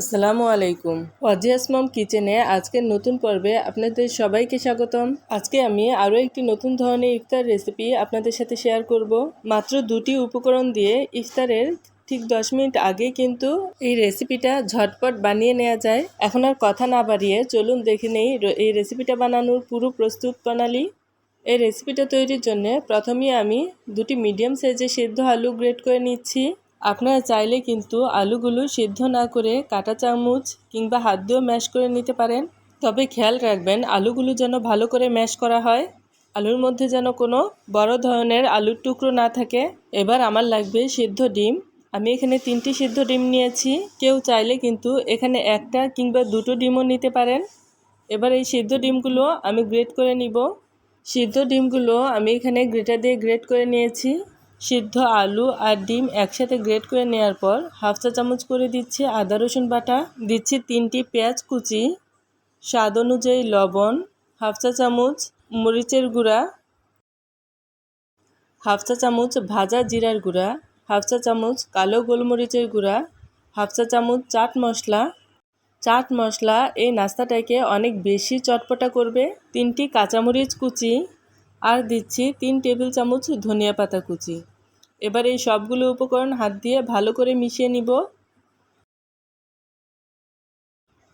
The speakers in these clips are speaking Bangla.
আসসালামু আলাইকুম। ওয়াজিয়াস মম কিচেনে আজকের নতুন পর্বে আপনাদের সবাইকে স্বাগতম। আজকে আমি আরও একটি নতুন ধরনের ইফতার রেসিপি আপনাদের সাথে শেয়ার করব। মাত্র দুটি উপকরণ দিয়ে ইফতারের ঠিক দশ মিনিট আগে কিন্তু এই রেসিপিটা ঝটপট বানিয়ে নেওয়া যায়। এখন আর কথা না বাড়িয়ে চলুন দেখে নেই এই রেসিপিটা বানানোর পুরো প্রস্তুত প্রণালী। এই রেসিপিটা তৈরির জন্য প্রথমেই আমি দুটি মিডিয়াম সাইজের সেদ্ধ আলু গ্রেট করে নিচ্ছি। আপনারা চাইলে কিন্তু আলুগুলো সিদ্ধ না করে কাঁটা চামচ কিংবা হাত দিয়েও ম্যাশ করে নিতে পারেন। তবে খেয়াল রাখবেন, আলুগুলো যেন ভালো করে ম্যাশ করা হয়। আলুর মধ্যে যেন কোনো বড় ধরনের আলুর টুকরো না থাকে। এবার আমার লাগবে সিদ্ধ ডিম। আমি এখানে তিনটি সিদ্ধ ডিম নিয়েছি। কেউ চাইলে কিন্তু এখানে একটা কিংবা দুটো ডিমও নিতে পারেন। এবার এই সিদ্ধ ডিমগুলো আমি গ্রেট করে নিব। সিদ্ধ ডিমগুলো আমি এখানে গ্রেটার দিয়ে গ্রেট করে নিয়েছি। সিদ্ধ আলু আর ডিম একসাথে গ্রেট করে নেওয়ার পর হাফ চা চামচ করে দিচ্ছি আদা রসুন বাটা, দিচ্ছি তিনটি পেঁয়াজ কুচি, স্বাদ অনুযায়ী লবণ, হাফ চা চামচ মরিচের গুঁড়া, হাফ চা চামচ ভাজা জিরার গুঁড়া, হাফ চা চামচ কালো গোলমরিচের গুঁড়া, হাফ চা চামচ চাট মশলা। চাট মশলা এই নাস্তাটাকে অনেক বেশি চটপটা করবে। তিনটি কাঁচামরিচ কুচি আর দিচ্ছি তিন টেবিল চামচ ধনিয়া পাতা কুচি। এবার এই সবগুলো উপকরণ হাত দিয়ে ভালো করে মিশিয়ে নিব।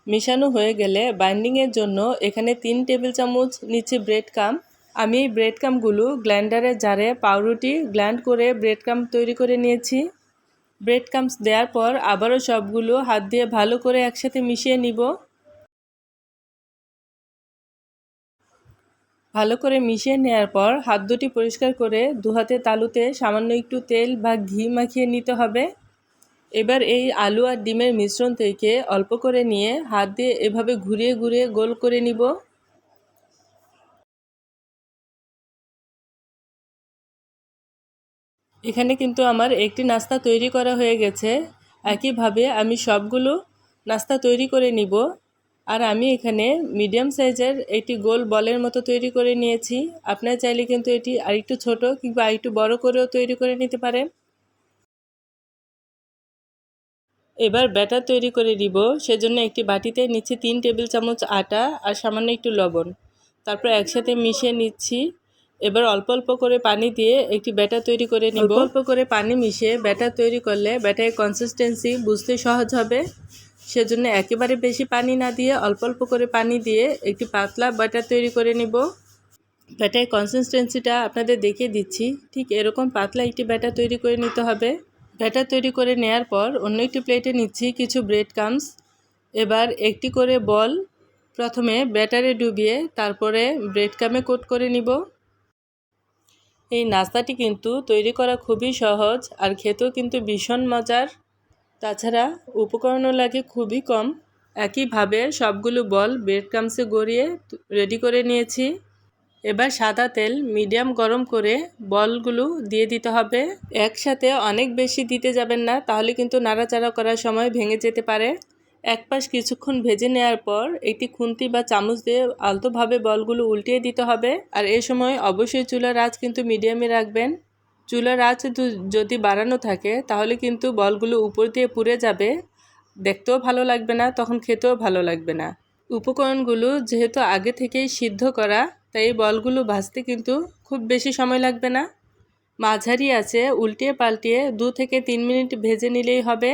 মিশানো হয়ে গেলে বাইন্ডিংয়ের জন্য এখানে তিন টেবিল চামচ নিচ্ছি ব্রেড কাম আমি এই ব্রেড কামগুলো গ্ল্যান্ডারের জারে পাউরুটি গ্ল্যান্ড করে ব্রেড কাম তৈরি করে নিয়েছি। ব্রেড কামস দেওয়ার পর আবারও সবগুলো হাত দিয়ে ভালো করে একসাথে মিশিয়ে নিব। ভালো করে মিশিয়ে নেওয়ার পর হাত দুটি পরিষ্কার করে দু হাতে তালুতে সামান্য একটু তেল বা ঘি মাখিয়ে নিতে হবে। এবার এই আলু আর ডিমের মিশ্রণ থেকে অল্প করে নিয়ে হাত দিয়ে এভাবে ঘুরিয়ে ঘুরিয়ে গোল করে নিব। এখানে কিন্তু আমার একটি নাস্তা তৈরি করা হয়ে গেছে। একইভাবে আমি সবগুলো নাস্তা তৈরি করে নিব। আর আমি এখানে মিডিয়াম সাইজের একটি গোল বলের মতো তৈরি করে নিয়েছি। আপনারা চাইলে কিন্তু এটি আরেকটু ছোট কিংবা আরেকটু বড় করেও তৈরি করে নিতে পারেন। এবার ব্যাটার তৈরি করে দিব। সেজন্য একটি বাটিতে নিচ্ছি তিন টেবিল চামচ আটা আর সামান্য একটু লবণ। তারপর একসাথে মিশিয়ে নিচ্ছি। এবার অল্প অল্প করে পানি দিয়ে একটি ব্যাটার তৈরি করে নিব। অল্প করে পানি মিশিয়ে ব্যাটার তৈরি করলে ব্যাটারের কনসিস্টেন্সি বুঝতে সহজ হবে। সেজন্য একেবারে বেশি পানি না দিয়ে, অল্প অল্প করে পানি দিয়ে একটি পাতলা ব্যাটার তৈরি করে নিব। ব্যাটার কনসিস্টেন্সিটা আপনাদের দেখিয়ে দিচ্ছি। ঠিক এরকম পাতলা একটি ব্যাটার তৈরি করে নিতে হবে। ব্যাটার তৈরি করে নেয়ার পর অন্য একটি প্লেটে নিচ্ছি কিছু ব্রেড কামস এবার একটি করে বল প্রথমে ব্যাটারে ডুবিয়ে তারপরে ব্রেড কামে কোট করে নিব। এই নাস্তাটি কিন্তু তৈরি করা খুবই সহজ আর খেতেও কিন্তু ভীষণ মজার। তাছাড়া উপকরণও লাগে খুবই কম। একইভাবে সবগুলো বল ব্রেড কামসে গড়িয়ে রেডি করে নিয়েছি। এবার সাদা তেল মিডিয়াম গরম করে বলগুলো দিয়ে দিতে হবে। একসাথে অনেক বেশি দিতে যাবেন না, তাহলে কিন্তু নাড়াচাড়া করার সময় ভেঙে যেতে পারে। এক পাশ কিছুক্ষণ ভেজে নেওয়ার পর একটি খুন্তি বা চামচ দিয়ে আলতোভাবে বলগুলো উল্টিয়ে দিতে হবে। আর এ সময় অবশ্যই চুলার আঁচ কিন্তু মিডিয়ামে রাখবেন। চুলার আঁচ যদি বাড়ানো থাকে, তাহলে কিন্তু বলগুলো উপর দিয়ে পুড়ে যাবে। দেখতেও ভালো লাগবে না, তখন খেতেও ভালো লাগবে না। উপকরণগুলো যেহেতু আগে থেকেই সিদ্ধ করা, তাই বলগুলো ভাজতে কিন্তু খুব বেশি সময় লাগবে না। মাঝারি আছে উল্টিয়ে পাল্টিয়ে দু থেকে তিন মিনিট ভেজে নিলেই হবে।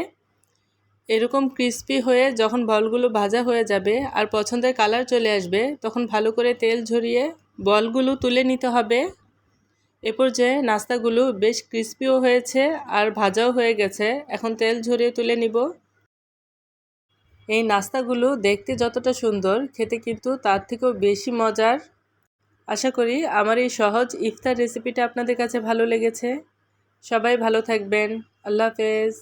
এরকম ক্রিস্পি হয়ে যখন বলগুলো ভাজা হয়ে যাবে আর পছন্দের কালার চলে আসবে, তখন ভালো করে তেল ঝরিয়ে বলগুলো তুলে নিতে হবে। এ পর্যায়ে নাস্তাগুলো বেশ ক্রিস্পিও হয়েছে আর ভাজাও হয়ে গেছে। এখন তেল ঝরিয়ে তুলে নিব। এই নাস্তাগুলো দেখতে যতটা সুন্দর, খেতে কিন্তু তার থেকেও বেশি মজার। আশা করি আমার এই সহজ ইফতার রেসিপিটা আপনাদের কাছে ভালো লেগেছে। সবাই ভালো থাকবেন। আল্লাহ হাফেজ।